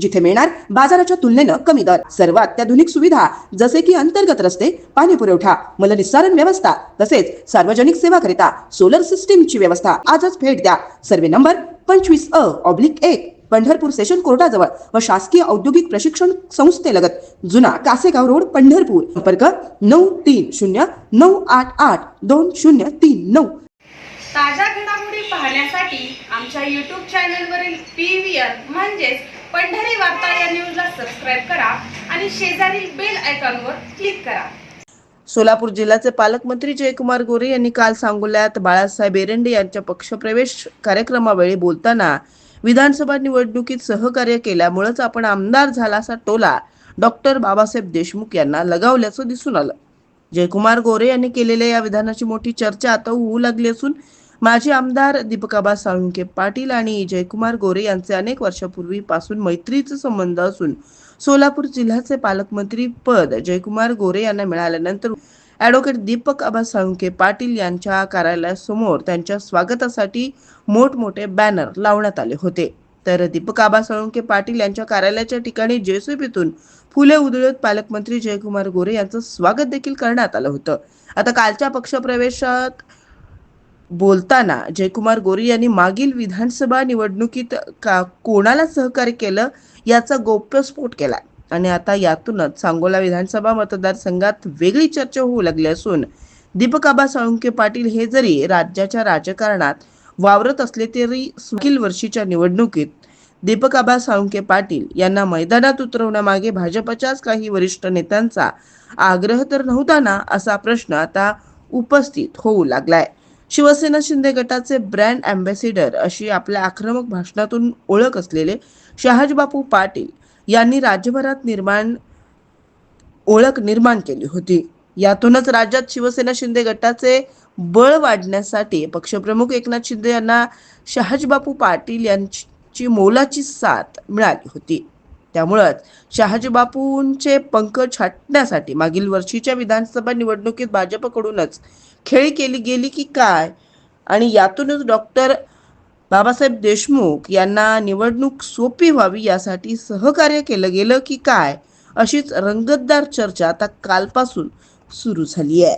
जिथे मिळणार बाजाराच्या तुलनेनं कमी दर. सर्व अत्याधुनिक सुविधा जसे की अंतर्गत रस्ते पाणी पुरवठा मलनिस्सारण व्यवस्था तसेच सार्वजनिक सेवाकरिता सोलर सिस्टीमची व्यवस्था आजच भेट द्या. सर्वे नंबर पंचवीस अ ऑब्लिक एक पंढरपूर सेशन कोर्टाजवळ व शासकीय औद्योगिक प्रशिक्षण संस्थेलगत जुना कासेगाव रोड पंढरपूर. संपर्क नऊ तीन शून्य नऊ आठ आठ दोन शून्य तीन नऊ. ताज्या घडामोडी पाहण्यासाठी आमच्या यूट्यूब चॅनलवरील पी व्ही आर म्हणजेच पंढरी वार्ता या न्यूजला सबस्क्राईब करा आणि शेजारील बेल आयकॉनवर क्लिक करा. सोलापूर जिल्ह्याचे पालकमंत्री जयकुमार गोरे यांनी काल सांगोल्यात बाळासाहेब एरंडे यांच्या पक्षप्रवेश कार्यक्रमावेळी बोलताना विधानसभा निवडणुकीत सहकार्य केल्यामुळेच आपण आमदार झाला असा टोला डॉक्टर बाबासाहेब देशमुख यांना लगावल्याचं दिसून आलं. जयकुमार गोरे यांनी केलेल्या या विधानाची मोठी चर्चा आता होऊ लागली असून माजी आमदार दीपकाबा साळुंके पाटील आणि जयकुमार गोरे यांचे अनेक वर्षापूर्वीपासून मैत्रीचे संबंध असून सोलापूर जिल्ह्याचे पालकमंत्री पद जयकुमार गोरे यांना मिळाल्यानंतर ॲडव्होकेट दीपक आबा साळुंके पाटील यांच्या कार्यालयासमोर त्यांच्या स्वागतासाठी मोठमोठे बॅनर लावण्यात आले होते. तर दीपक आबा साळुंके पाटील यांच्या कार्यालयाच्या ठिकाणी जेसीबीतून फुले उधळत पालकमंत्री जयकुमार गोरे यांचं स्वागत देखील करण्यात आलं होतं. आता कालच्या पक्षप्रवेशात बोलताना जयकुमार गोरे यांनी मागील विधानसभा निवडणुकीत का कोणाला सहकार्य केलं याचा गौप्यस्फोट केला. आणि आता यातूनच सांगोला विधानसभा मतदारसंघात वेगळी चर्चा होऊ लागली असून दीपक आबा साळुंके पाटील हे जरी राज्याच्या राजकारणात वावरत असले तरी सुखील वर्षीच्या निवडणुकीत दीपक आबा साळुंके पाटील यांना मैदानात उतरवण्यामागे भाजपच्याच काही वरिष्ठ नेत्यांचा आग्रह तर नव्हता ना असा प्रश्न आता उपस्थित होऊ लागलाय. शिवसेना शिंदे गटाचे ब्रँड अँबॅसिडर अशी आपल्या आक्रमक भाषणातून ओळख असलेले शहाजीबापू पाटील यांनी राज्यभरात निर्माण ओळख निर्माण केली होती. यातूनच राज्यात शिवसेना शिंदे गटाचे बळ वाढण्यासाठी पक्षप्रमुख एकनाथ शिंदे यांना शहाजीबापू पाटील यांची मोलाची साथ मिळाली होती. त्यामुळंच शहाजीबापूंचे पंख छाटण्यासाठी मागील वर्षीच्या विधानसभा निवडणुकीत भाजपकडूनच खेळी केली गेली की काय? आणि यातूनच डॉक्टर बाबासाहेब देशमुख यांना निवडणूक सोपी व्हावी यासाठी सहकार्य केलं गेलं की काय? अशीच रंगतदार चर्चा आता कालपासून सुरू झाली आहे.